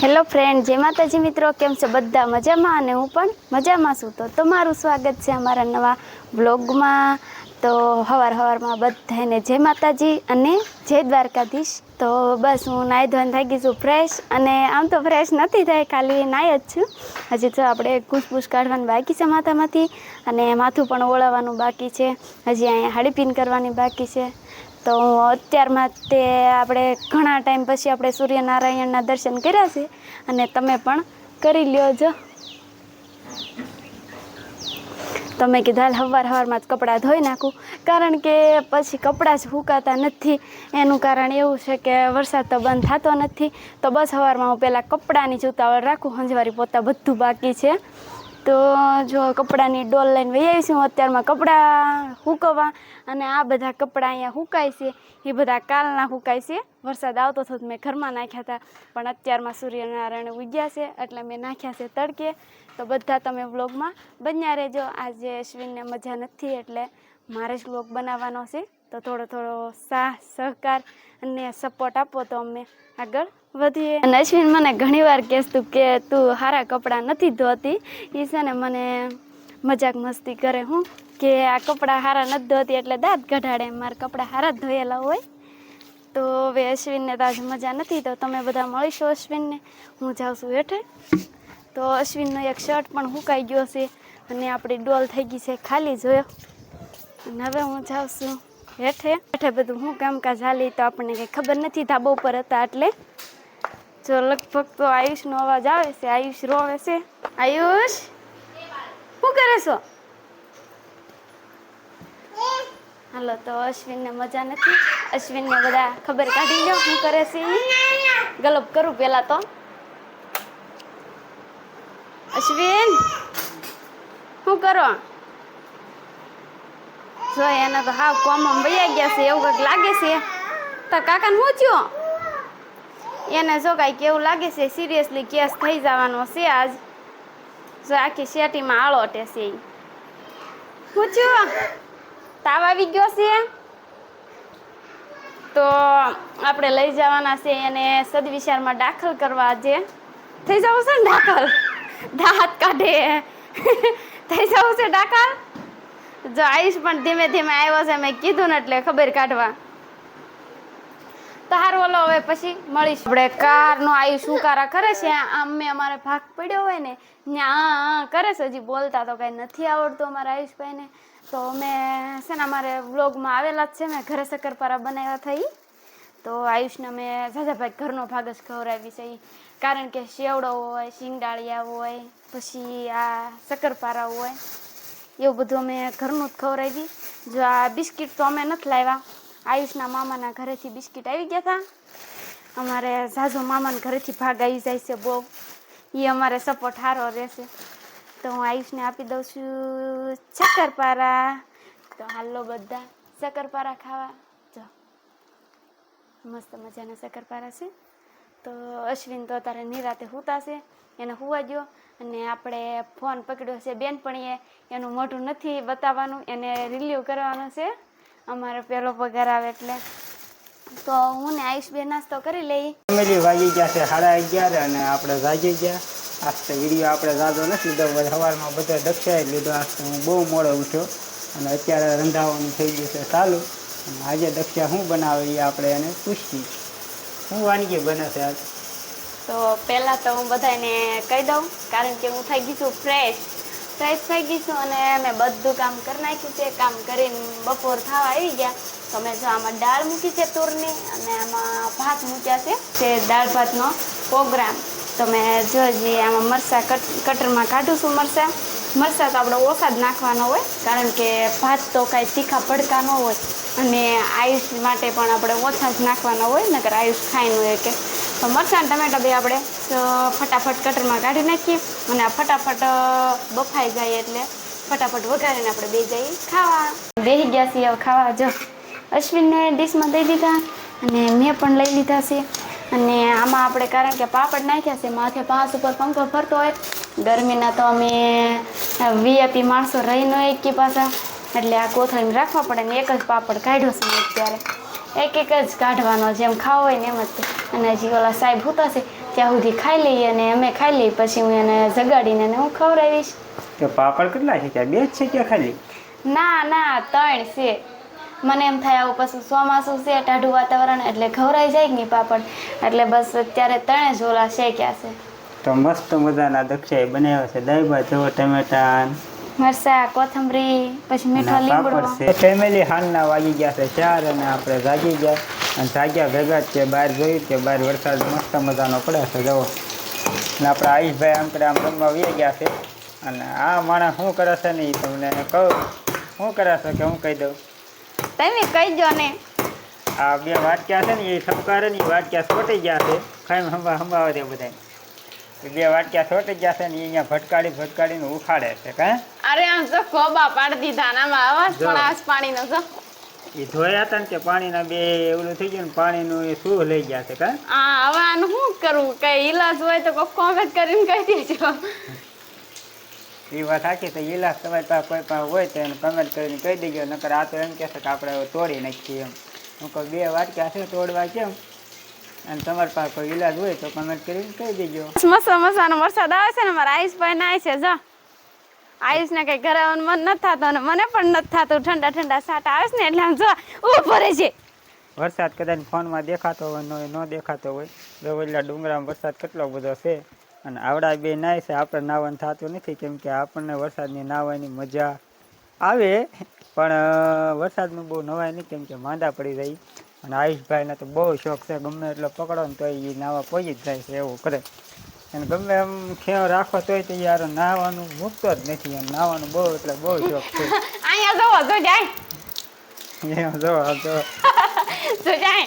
Hello friend જય માતાજી મિત્રો, કેમ છો? બધા મજામાં અને હું પણ મજામાં છું. તો તમારું સ્વાગત છે અમારા નવા બ્લોગમાં તો હવાર હવારમાં બધાને જય માતાજી અને જય દ્વારકાધીશ. તો બસ હું નાહી ધોઈને થઈ ગઈ છું ફ્રેશ અને આમ તો ફ્રેશ નથી થાય, ખાલી નાહી જ છું. હજી તો આપણે ઘૂસપૂસ કાઢવાનું બાકી છે માથામાંથી અને માથું પણ ઓળાવવાનું બાકી છે. હજી અહીંયા હાડીપીન કરવાની બાકી છે. તો અત્યારમાં તે આપણે ઘણા ટાઈમ પછી આપણે સૂર્યનારાયણના દર્શન કર્યા છે અને તમે પણ કરી લ્યો જો. તો મેં કીધું હાલ સવાર સવારમાં જ કપડાં ધોઈ નાખું. કારણ કે પછી કપડાં જ સુકાતા નથી. એનું કારણ એવું છે કે વરસાદ તો બંધ થતો નથી. તો બસ સવારમાં હું પહેલાં કપડાંની જૂતાવળ રાખું, હંજવારી પોતા બધું બાકી છે. તો જો કપડાની ડોલ લઈને વહી આવીશું અત્યારમાં કપડાં સૂકવવા અને આ બધા કપડાં અહીંયા સુકાય છે. એ બધા કાલના સુકાય છે. વરસાદ આવતો હતો મેં ઘરમાં નાખ્યા હતા, પણ અત્યારમાં સૂર્યનારાયણ ઉગ્યા છે એટલે મેં નાખ્યા છે તડકે. તો બધા તમે વ્લોગમાં બન્યા રહેજો. આજે અશ્વિનને મજા નથી એટલે મારે જ વ્લોગ બનાવવાનો છે. તો થોડો થોડો સાહ સહકાર અને સપોર્ટ આપો તો અમે આગળ. વધીએ અને અશ્વિન મને ઘણીવાર કહેતું કે તું સારા કપડાં નથી ધોતી. એ છે ને મને મજાક મસ્તી કરે હું, કે આ કપડાં સારા નથી ધોતી એટલે દાંત કઢાડે, મારા કપડાં સારા ધોયેલા હોય. તો હવે અશ્વિનને તો આજે મજા નથી, તો તમે બધા મળીશો અશ્વિનને. હું જાઉં છું હેઠે તો અશ્વિનનો એક શર્ટ પણ સુકાઈ ગયો છે અને આપણી ડોલ થઈ ગઈ છે ખાલી, જોયો. અને હવે હું જાઉં છું હેઠે. હેઠે બધું હું કામકાજ હાલી, તો આપણને કંઈ ખબર નથી, ધાબા ઉપર હતા એટલે. જો લગભગ તો આયુષનો અવાજ આવે છે, આયુષ રોવે છે. આયુષ? શું કરે છો? હાલો, તો અશ્વિનને મજા નથી. અશ્વિનને બધા ખબર કાઢી લો શું કરે છે. ગલપ કરું પેલા તો. અશ્વિન, શું કરો? જો એને તો હાવ કોમમ વૈયા ગયા છે, એવું કંઈક લાગે છે. તો કાકાને શું થયું? એને જો કાંઈ કેવું લાગે છે સિરિયસલી કેસ થઈ જવાનો છે આજ. જો આખી શેટીમાં આળોટે છે પૂછ્યું તાવ આવી ગયો છે? તો આપણે લઈ જવાના છે એને સદવિચારમાં દાખલ કરવા જે થઈ જવું છે ને દાખલ? દાંત કાઢે. થઈ જવું છે દાખલ? જો આયુષ પણ ધીમે ધીમે આવ્યો છે, મેં કીધું ને એટલે ખબર કાઢવા. હારું હવે પછી મળીશું. આપણે કારનો આયુષ ઉકારા કરે છે આમ મેં અમારે ભાગ પડ્યો હોય ને ત્યાં કરે છે, હજી બોલતા તો કાંઈ નથી આવડતું અમારા આયુષભાઈને. તો અમે છે ને અમારે વ્લોગમાં આવેલા જ છે મેં ઘરે શક્કરપારા બનાવ્યા થઈ તો આયુષને મેં ઝાઝાભાઈ ઘરનો ભાગ જ ખવડાવી છે કારણ કે શેવડો હોય શિંગડાળિયા હોય, પછી આ શક્કરપારા હોય. એવું બધું અમે ઘરનું જ ખવડાવી. જો આ બિસ્કિટ તો અમે નથી લાવ્યા. આયુષના મામાના ઘરેથી બિસ્કિટ આવી ગયા હતા અમારે ઝાઝો મામાના ઘરેથી ભાગ આવી જાય છે બહુ. એ અમારે સપોર્ટ સારો રહેશે. તો હું આયુષને આપી દઉં છું શક્કરપારા. તો હાલો બધા, શક્કરપારા ખાવા. જો, મસ્ત મજાના શક્કરપારા છે. તો અશ્વિન તો અત્યારે નિરાતે છે. એને સુવા ગયો અને આપણે ફોન પકડ્યો છે બેનપણીએ. એનું મોઢું નથી બતાવવાનું, એને રિલીવ કરવાનું છે. અમારો પહેલો પગાર આવે એટલે. તો હું ને આયુષ બે નાસ્તો કરી લઈ ફેમિલી વાગી ગયા છે સાડા અગિયાર અને આપણે જાગી ગયા. આજ વીડિયો આપણે જાજો નથી લીધો સવારમાં બધો દક્ષાએ લીધો. આજ હું બહુ મોડો ઉઠ્યો અને અત્યારે રંધાવાનું થઈ ગયું છે ચાલુ. અને આજે દક્ષા શું બનાવે એ આપણે એને પૂછીએ. શું વાનગી બને છે આજ? તો પહેલાં તો હું બધાને કહી દઉં કારણ કે હું થઈ ગઈ છું ફ્રેશ ફ્રેશ થઈ ગઈ છું અને મેં બધું કામ કરી નાખ્યું છે. કામ કરીને બપોર થવા આવી ગયા. તો મેં જો આમાં દાળ મૂકી છે તુરની અને આમાં ભાત મૂક્યા છે. તે દાળ ભાતનો પ્રોગ્રામ. તો મેં જો આમાં મરચાં કટ, કટરમાં કાઢું છું મરચાં. મરચાં તો આપણે ઓછા જ નાખવાના હોય, કારણ કે ભાત તો કાંઈ તીખા ભડકા ન હોય. અને આયુષ માટે પણ આપણે ઓછા જ નાખવાના હોય, નકર આયુષ ખાઈ ન હોય કે તો મરચાં ટમેટા બે આપણે ફટાફટ કટરમાં કાઢી નાખીએ અને આ ફટાફટ બફાઈ જાય એટલે ફટાફટ વઘારીને આપણે બે જઈએ ખાવા. બેસી ગયા છીએ ખાવા જો. અશ્વિનને ડીશમાં દઈ દીધા અને મેં પણ લઈ લીધા છે. અને આમાં આપણે, કારણ કે પાપડ નાખ્યા છે, માથે પાંચ ઉપર પંખો ફરતો હોય. ગરમીના તો અમે વીઆઈપી માણસો રહી ન એકી પાછા. એટલે આ કોથળીમાં રાખવા પડે ને એક જ પાપડ કાઢ્યો છે અત્યારે. એક એક જ કાઢવાનો જેમ ખાવો હોય ને એમ જ અને હજી ઓલા સાહેબ છે ત્યાં સુધી ખાઈ લઈએ અને અમે ખાઈ લઈએ પછી હું એને જગાડીને એને હું ખવડાવીશ. તો પાપડ કેટલા છે ત્યાં બે જ છે ત્યાં ખાલી? ના ના ત્રણ છે. મને એમ થાય આવું પછી ચોમાસું છે ટાઢું વાતાવરણ એટલે ખવરાઈ જાય ને નહીં પાપડ. એટલે બસ અત્યારે ત્રણે જ ઓલા શેક્યા છે. તો મસ્ત મજાના દક્ષાએ બનાવ્યો છે દહીં બાજુ ટમેટા મરસા કોથમરી પછી મીઠો લીમડો ફેમિલી હાલના વાગી ગયા છે ચાર અને આપણે જાગી ગયા. અને જાગ્યા ભેગા જ છે બહાર જોયું કે બહાર વરસાદ મસ્ત મજાનો પડે છે જવો અને આપણા આયુષભાઈ આમ કરે આમ રમવા વી ગયા છે. અને આ માણસ શું કરે છે ને એ તમને કહું? શું કરે છે કે હું કહી દઉં? તમે કહી દો ને. આ બે વાટક્યા છે ને એ ઠપકારે ની વાત વાટક્યા ખોટી ગયા છે. ખાઈ હંભા હંભાવે છે બધા બે વાટક્યા છોટી ગયા છે ને અહીંયા ભટકાડી ભટકાડીને ઉખાડે છે કે અરે આમ તો ખોબા પાડી દીધા ને આમાં પણ આસ પાણીનો જો એ ધોયા હતા ને તે પાણીના બે એવું થઈ ગયું ને પાણીનું એ શું લઈ ગયા છે કે આ હવે આનું શું કરવું? કઈ ઈલાજ હોય તો કોક કોમેન્ટ કરીને કહી દેજો. એ વાત સાચી તો ઈલાજ તમારી પાસે કોઈ પણ હોય તો એને કમેન્ટ કરીને કહી દેજો નકર આ તો એમ કહેશે કે આપણે તોડી નાખીએ એમ. હું કહું બે વાટક્યા છે તોડવા કેમ? અને તમારી પાસે કોઈ ઈલાજ હોય તો કમેન્ટ કરીને કહી દેજો. મસ્ત મસ્તનો વરસાદ આવે છે ને મારા આયુષભાઈ નાય છે જો. આયુષને કઈ ઘરે આવવાનું મન નથી થતું અને મને પણ નથી થતું. ઠંડા ઠંડા સાટ આવે છે ને એટલે આમ જો ઊભો રહે છે. વરસાદ કદાચ ફોનમાં દેખાતો હોય ન ન દેખાતો હોય. તો ડુંગરામાં વરસાદ કેટલો બધો છે અને આવડા બે નાય છે આપણે નાવાનું થતું નથી કેમ કે આપણને વરસાદની નાહવાની મજા આવે પણ વરસાદનું બહુ નવાય નહીં કેમ કે માંદા પડી જાય. અને આયુષભાઈને તો બહુ શોખ છે ગમે એટલો પકડો ને તો એ નાવા પહોંચી જ જાય છે એવું કરે. અને ગમે એમ ખેવ રાખો તોય તો યાર નાવાનું મૂકતો જ નથી એમ નાવાનું બહુ એટલે બહુ શોખ છે. અહીંયા જોવો જો જાય. એમ જો જો જો જાય.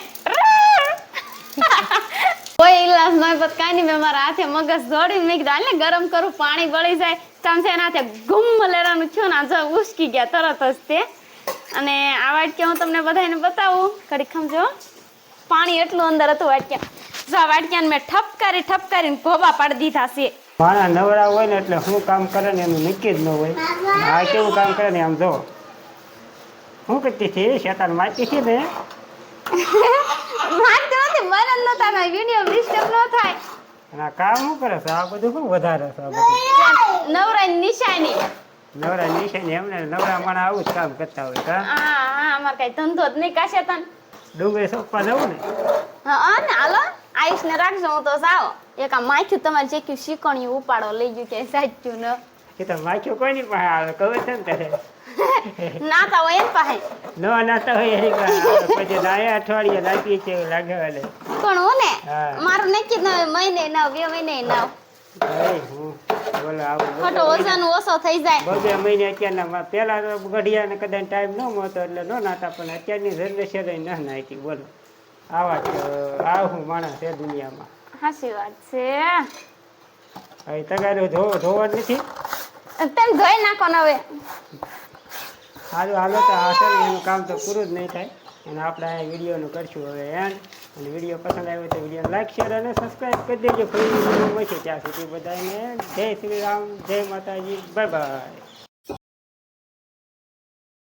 કોઈ ઇલાજ નહીં પણ કાંઈ નહીં મેં મારા હાથે મગજ દોડી મેં કીધું ને ગરમ કરું પાણી બળી જાય. ચમચે એના હાથે ગુમ લેવાનું થયું ને આ ઉસકી ગયા તરત જ તે. અને આ વાટકે હું તમને બધાને બતાવું. ઘડી ખમજો પાણી એટલું અંદર હતું વાટક્યા જો આ વાટક્યાને મેં ઠપકારી ઠપકારીને ગોબા પાડી દીધા છે. માણા નવરા હોય ને એટલે શું કામ કરે ને એનું નક્કી જ ન હોય. આ કેવું કામ કરે ને આમ જો. હું કરતી હતી? શેતાન મારતી હતી ને? માનતો નથી મરણ નતા ના વીડિયો ડિસ્ટર્બ ન થાય. ના કામ શું કરે છે? આ બધું શું વધારે છે આ બધું? નવરાની નિશાની. નવરા નીચે ને એમને નવરા માણા આવું જ કામ કરતા હોય કા હા હા અમાર કઈ ધંધો જ નહીં કાશે તન. ડુંગળી સોપવા જવું ને? હા ને હાલો આયુષ ને રાખજો હું તો જાઓ એક આ માખ્યું તમારે ચેક્યું શીકણિયું ઉપાડો લઈ ગયું કે સાચ્યું ન. એ તો માખ્યું કોઈ નહીં પાસે આવે ખબર છે ને તારે નાતા હોય એમ પાસે. ન નાતા હોય એની પાસે. પછી નાયા અઠવાડિયે નાખી છે લાગે વાલે પણ હું ને મારું નક્કી ન મહિને ના બે મહિને ના હું. બોલો આવું ખોટો ઓછો થઈ જાય. મહિને અત્યારના પહેલા તો ઘડિયાને કદાચ ટાઈમ ન મળતો એટલે ન નાતા પણ અત્યારની જનરેશન ન નાખી બોલો. આવા આવું માણસ છે દુનિયામાં. હાચી વાત છે. હવે તગારું ધોવા નથી? તેમ ધોઈ નાખો ને હવે. સારું હાલો તો આ છે ને એનું કામ તો પૂરું જ નહીં થાય. અને આપણે અહીંયા વિડીયોનું કરશું હવે એન્ડ અને વીડિયો પસંદ આવ્યો તો વીડિયો લાઈક શેર અને સબસ્ક્રાઈબ કરી દેજો. ફરી મળશે ત્યાં સુધી બધાને. જય શ્રી રામ, જય માતાજી. Bye bye